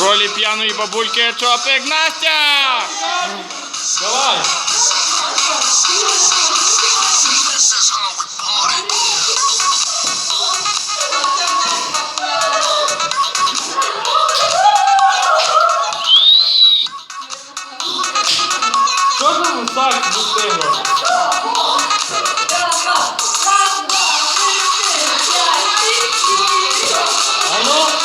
ролі п'яної бабульки Чопик Настя! Давай. Що за гусак зустріло?